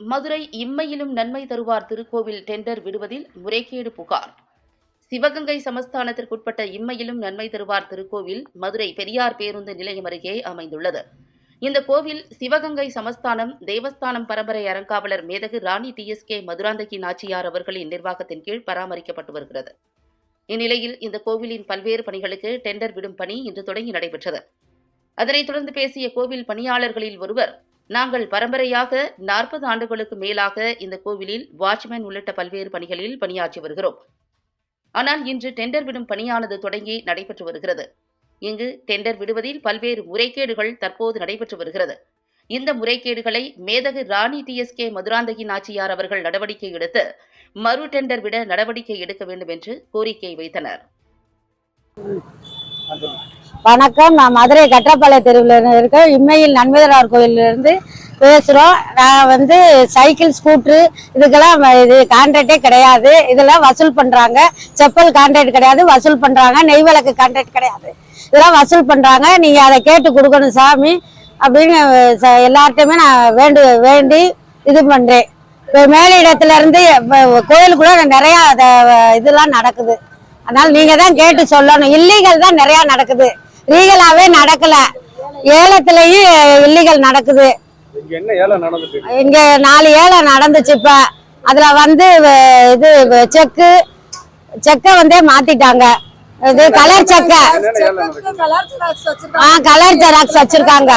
மதுரை இம்மையிலும் நன்மை தருவார் திருக்கோவில் டெண்டர் விடுவதில் முறைகேடு புகார். சிவகங்கை சமஸ்தானத்திற்குட்பட்ட இம்மையிலும் நன்மை தருவார் திருக்கோவில் மதுரை பெரியார் பேருந்து நிலையம் அருகே அமைந்துள்ளது. இந்த கோவில் சிவகங்கை சமஸ்தானம் தேவஸ்தானம் பரம்பரை அறங்காவலர் மேதகு Rani T S K Madhuranthaki Nachiyar அவர்களின் நிர்வாகத்தின் கீழ் பராமரிக்கப்பட்டு வருகிறது. இந்நிலையில் இந்த கோவிலின் பல்வேறு பணிகளுக்கு டெண்டர் விடும் பணி இன்று தொடங்கி நடைபெற்றது. அதனைத் தொடர்ந்து பேசிய கோவில் பணியாளர்களில் ஒருவர் நாங்கள் பரம்பரையாக நாற்பது ஆண்டுகளுக்கு மேலாக இந்த கோவிலில் வாட்ச்மேன் உள்ளிட்ட பல்வேறு பணிகளில் பணியாற்றி வருகிறோம். ஆனால் இன்று டெண்டர் விடும் பணியானது தொடங்கி நடைபெற்று வருகிறது. இங்கு டெண்டர் விடுவதில் பல்வேறு முறைகேடுகள் தற்போது நடைபெற்று வருகிறது. இந்த முறைகேடுகளை மேதகு Rani T S K Madhuranthaki Nachiyar அவர்கள் நடவடிக்கை எடுத்து மறு டெண்டர் விட நடவடிக்கை எடுக்க வேண்டும் என்று கோரிக்கை வைத்தனர். வணக்கம். நான் மதுரை கட்டப்பாளைய தெருவில் இருக்க இம்மையில் நன்மைதரார் கோயிலிருந்து பேசுகிறோம் நான் வந்து சைக்கிள் ஸ்கூட்ரு இதுக்கெல்லாம் இது கான்ட்ராக்டே கிடையாது. இதெல்லாம் வசூல் பண்ணுறாங்க செப்பல் கான்ட்ராக்ட் கிடையாது. வசூல் பண்ணுறாங்க நெய் விளக்கு கான்ட்ராக்ட் கிடையாது. இதெல்லாம் வசூல் பண்ணுறாங்க நீங்கள் அதை கேட்டு கொடுக்கணும் சாமி அப்படின்னு ச- எல்லார்ட்டையுமே நான் வேண்டு வேண்டி இது பண்ணுறேன் இப்போ மேலிடத்துல இருந்து கோயிலுக்குள்ள நிறையா அதை இதெல்லாம் நடக்குது. அதனால நீங்க தான் கேட்டு சொல்லணும். இல்லீகல் தான் நிறைய நடக்குது. லீகலாவே நடக்கல. ஏலத்திலயும் இல்லீகல் நடக்குது. இங்க என்ன ஏலம் நடந்துட்டு இருக்கு? இங்க நாலு ஏலம் நடந்துச்சு இப்ப. அதுல வந்து இது செக்கு. செக்கை வந்தே மாத்திட்டாங்க. இது கலர் செக்கை. நடக்குது? கலர் ஜெராக்ஸ் வச்சிருக்காங்க.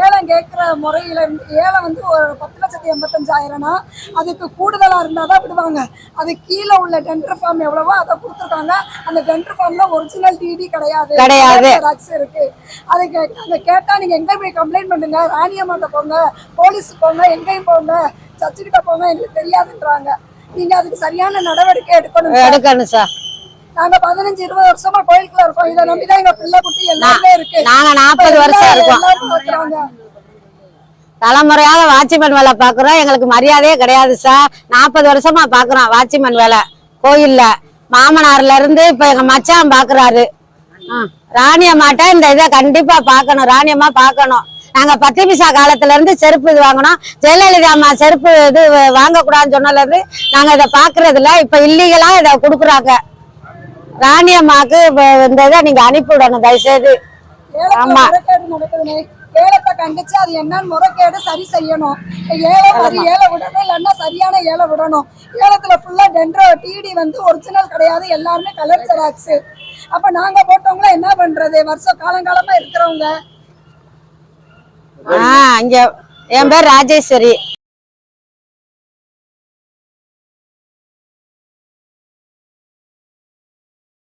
ஏலம் கேட்கிற முறையில ஏலம் வந்து ஒரு பத்து லட்சத்தி எண்பத்தஞ்சாயிரம்னா அதுக்கு கூடுதலா இருந்தாதான் விடுவாங்க. அது கீழே உள்ள டெண்டர் ஃபார்ம் எவ்வளவோ அதை கொடுத்துருக்காங்க. அந்த டெண்டர் ஃபார்ம்ல ஒரிஜினல் டிடி கிடையாது. கிடையாது. இருக்கு. அதை அதை கேட்டா நீங்க எங்க போய் கம்ப்ளைண்ட் பண்ணுங்க? ராணியம்மாட்ட போங்க போலீஸ் போங்க எங்கேயும் போங்க சர்ச்சு கிட்ட போங்க எங்களுக்கு தெரியாதுன்றாங்க. நீங்க அதுக்கு சரியான நடவடிக்கை எடுக்கணும். எடுக்கணும் சார். நாங்க பதினஞ்சு இருபது வருஷமா கோயிலுக்குள்ள இருக்கோம். இதை நம்பிதான் எங்க பிள்ளை குட்டி எல்லாமே இருக்கு. நாங்க நாற்பது வருஷம் இருக்கோம். தலைமுறையாக வாட்ச்மேன் வேலை பார்க்குறோம். எங்களுக்கு மரியாதையே கிடையாது சார். நாற்பது வருஷமா பார்க்குறோம் வாட்ச்மேன் வேலை. கோயில்ல. மாமனார்ல இருந்து இப்போ எங்க மச்சான் பார்க்குறாரு. ராணியம்மாட்ட இந்த இதை கண்டிப்பா பார்க்கணும். ராணியம்மா பார்க்கணும். நாங்க பத்து பைசா காலத்துல இருந்து செருப்பு இது வாங்கினோம். ஜெயலலிதா அம்மா செருப்பு இது வாங்கக்கூடாதுன்னு சொன்னதுல இருந்து நாங்க இதை பாக்குறது இல்ல இப்ப இல்லீகலா இதை கொடுக்குறாங்க. ராணியம்மாக்கு இப்ப இந்த இதை நீங்க அனுப்பி விடணும் தயவுசெய்து ஆமா. ஏலத்தை கண்டிச்சு அது என்னன்னு முறைகேடு சரி செய்யணும். ஏலம் மாதிரி ஏல விடணும் இல்லைன்னா சரியான ஏல விடணும். ஏலத்துல ஃபுல்லா டென்ட்ரோ டிடி வந்து ஒரிஜினல் கிடையாது எல்லாருமே கலர் ஜெராக்ஸ் அப்ப நாங்க போட்டவங்கள என்ன பண்றது? வருஷம் காலங்காலமா இருக்கிறவங்க. ஆஹ் இங்க என் பேர் ராஜேஸ்வரி.